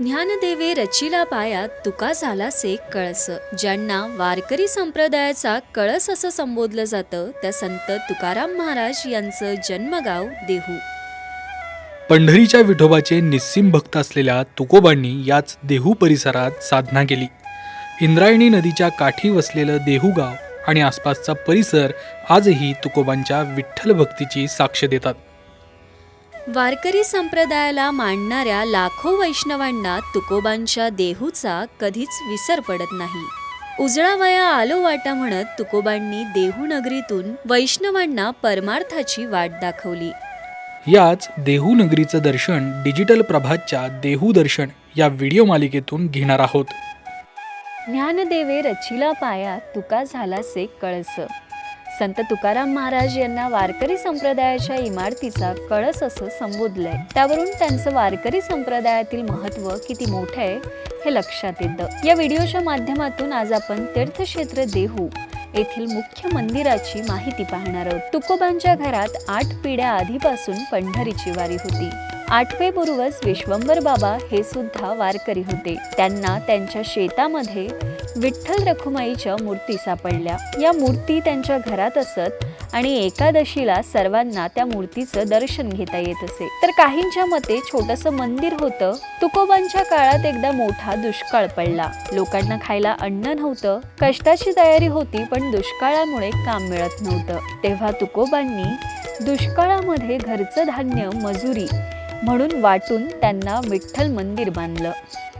ज्ञानदेवे रचिला पाया तुका झाला से कळस. ज्यांना वारकरी संप्रदायाचा कळस असं संबोधलं जातं त्या संत तुकाराम महाराज यांचं जन्मगाव देहू. पंढरीच्या विठोबाचे निस्सिम भक्त असलेल्या तुकोबांनी याच देहू परिसरात साधना केली. इंद्रायणी नदीच्या काठी वसलेलं देहू गाव आणि आसपासचा परिसर आजही तुकोबांच्या विठ्ठल भक्तीची साक्ष देतात. वारकरी संप्रदायाला मांडणाऱ्या लाखो वैष्णवांना तुकोबांच्या देहूचा कधीच विसर पडत नाही. उजळावया आलो वाटा म्हणत तुकोबांनी देहू नगरीतून वैष्णवांना परमार्थाची वाट दाखवली. याच देहू नगरीचं दर्शन डिजिटल प्रभातच्या देहू दर्शन या व्हिडिओ मालिकेतून घेणार आहोत. ज्ञानदेवे रचिला पाया तुका झालासे कळस. संत तुकाराम महाराज यांना वारकरी संप्रदायाच्या इमारतीचा कळस असं संबोधलंय. त्यावरून त्यांचं वारकरी संप्रदायातील महत्त्व किती मोठं आहे हे लक्षात येतं. या व्हिडिओच्या माध्यमातून आज आपण तीर्थक्षेत्र देहू येथील मुख्य मंदिराची माहिती पाहणार आहोत. तुकोबांच्या घरात आठ पिढ्या आधीपासून पंढरीची वारी होती. आठवे पूर्वज विश्वंभर बाबा हे सुद्धा वारकरी होते. त्यांना त्यांच्या शेतामध्ये विठ्ठल रखुमाईच्या मूर्ती सापडल्या. या मूर्ती त्यांच्या घरात असत आणि एकादशीला सर्वांना त्या मूर्तीचं दर्शन घेता येत असे. तर काहींच्या मते छोटस मंदिर होतं. तुकोबांच्या काळात एकदा मोठा दुष्काळ पडला. लोकांना खायला अन्न नव्हतं. कष्टाची तयारी होती पण दुष्काळामुळे काम मिळत नव्हतं. तेव्हा तुकोबांनी दुष्काळामध्ये घरचं धान्य मजुरी म्हणून वाटून त्यांना विठ्ठल मंदिर बांधलं.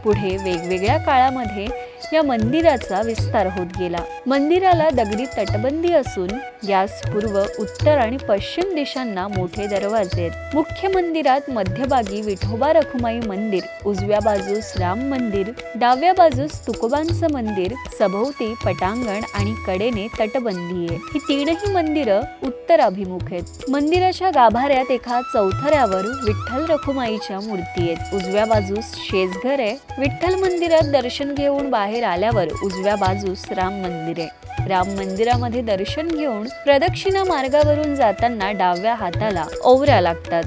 पुढे वेगवेगळ्या काळामध्ये या मंदिराचा विस्तार होत गेला. मंदिराला दगडी तटबंदी असून यास पूर्व उत्तर आणि पश्चिम दिशांना मोठे दरवाजे आहेत. मुख्य मंदिरात मध्यभागी विठोबा रखुमाई मंदिर उजव्या बाजूस राम मंदिर डाव्या बाजूस तुकोबांचं मंदिर सभोवती पटांगण आणि कडेने तटबंदी आहे. ही तीनही मंदिरं उत्तर अभिमुख आहेत. मंदिराच्या गाभाऱ्यात एका चौथऱ्यावर विठ्ठल रखुमाईच्या मूर्ती आहेत. उजव्या बाजूस शेजघर आहे. विठ्ठल मंदिरात दर्शन घेऊन बाहेर बाहेर आल्यावर उजव्या बाजूस राम मंदिर आहे. राम मंदिरामध्ये दर्शन घेऊन प्रदक्षिणा मार्गावरून जाताना डाव्या हाताला ओवऱ्या लागतात.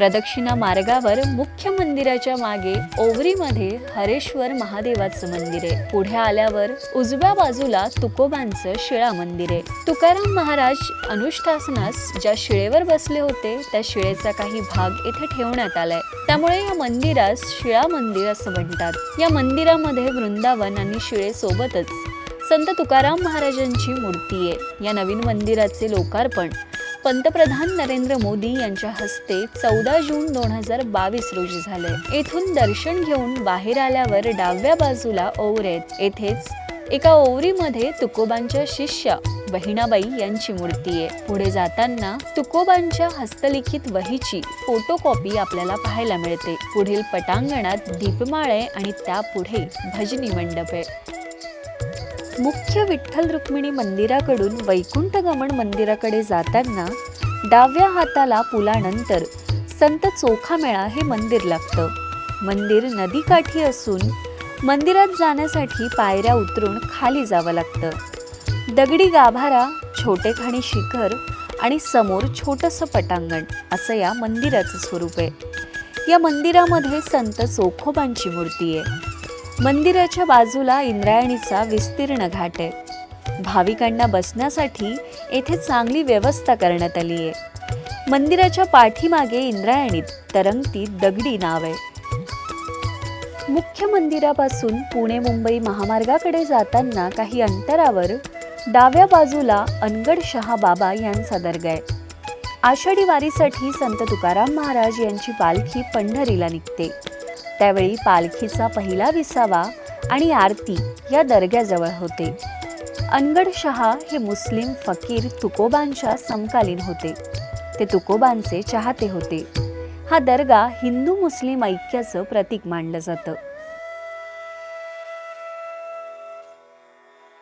प्रदक्षिणा मार्गावर मुख्य मंदिराच्या मागे ओवरीमध्ये हरेश्वर महादेवाचं मंदिर आहे. पुढे आल्यावर उजव्या बाजूला तुकोबांचं शिळा मंदिर आहे. तुकाराम महाराज अनुष्ठासनास ज्या शिळेवर बसले होते त्या शिळेचा काही भाग इथे ठेवण्यात आलाय. त्यामुळे या मंदिरास शिळा मंदिर असं म्हणतात. या मंदिरामध्ये वृंदावन आणि शिळे सोबतच संत तुकाराम महाराजांची मूर्ती आहे. या नवीन मंदिराचे लोकार्पण पंतप्रधान नरेंद्र मोदी यांच्या हस्ते चौदा जून दोन हजार बावीस रोजी झाले. येथून दर्शन घेऊन बाहेर आल्यावर डाव्या बाजूला ओवर आहेत येथेच एका ओवरीमध्ये तुकोबांच्या शिष्या बहिणाबाई यांची मूर्ती आहे. पुढे जाताना तुकोबांच्या हस्तलिखित वहीची फोटोकॉपी आपल्याला पाहायला मिळते. पुढील पटांगणात दीपमाळे आणि त्यापुढे भजनी मंडप आहे. मुख्य विठ्ठल रुक्मिणी मंदिराकडून वैकुंठ गमन मंदिराकडे जाताना डाव्या हाताला पुलानंतर संत चोखामेळा हे मंदिर लागतं. मंदिर नदीकाठी असून मंदिरात जाण्यासाठी पायऱ्या उतरून खाली जावं लागतं. दगडी गाभारा छोटेखानी शिखर आणि समोर छोटंसं पटांगण असं या मंदिराचं स्वरूप आहे. या मंदिरामध्ये संत चोखोबांची मूर्ती आहे. मंदिराच्या बाजूला इंद्रायणीचा विस्तीर्ण घाट आहे. भाविकांना बसण्यासाठी येथे चांगली व्यवस्था करण्यात आली आहे. मंदिराच्या पाठीमागे इंद्रायणीत तरंगती दगडी नाव आहे. मुख्य मंदिरापासून पुणे मुंबई महामार्गाकडे जाताना काही अंतरावर डाव्या बाजूला अनगड शहा बाबा यांचा दर्गा आहे. आषाढी वारीसाठी संत तुकाराम महाराज यांची पालखी पंढरीला निघते. त्यावेळी पालखीचा पहिला विसावा आणि आरती या दर्ग्याजवळ होते. अनगड शहा हे मुस्लिम फकीर तुकोबांच्या समकालीन होते. ते तुकोबांचे चाहते होते. हा दर्गा हिंदू मुस्लिम ऐक्याचं प्रतीक मानलं जातं.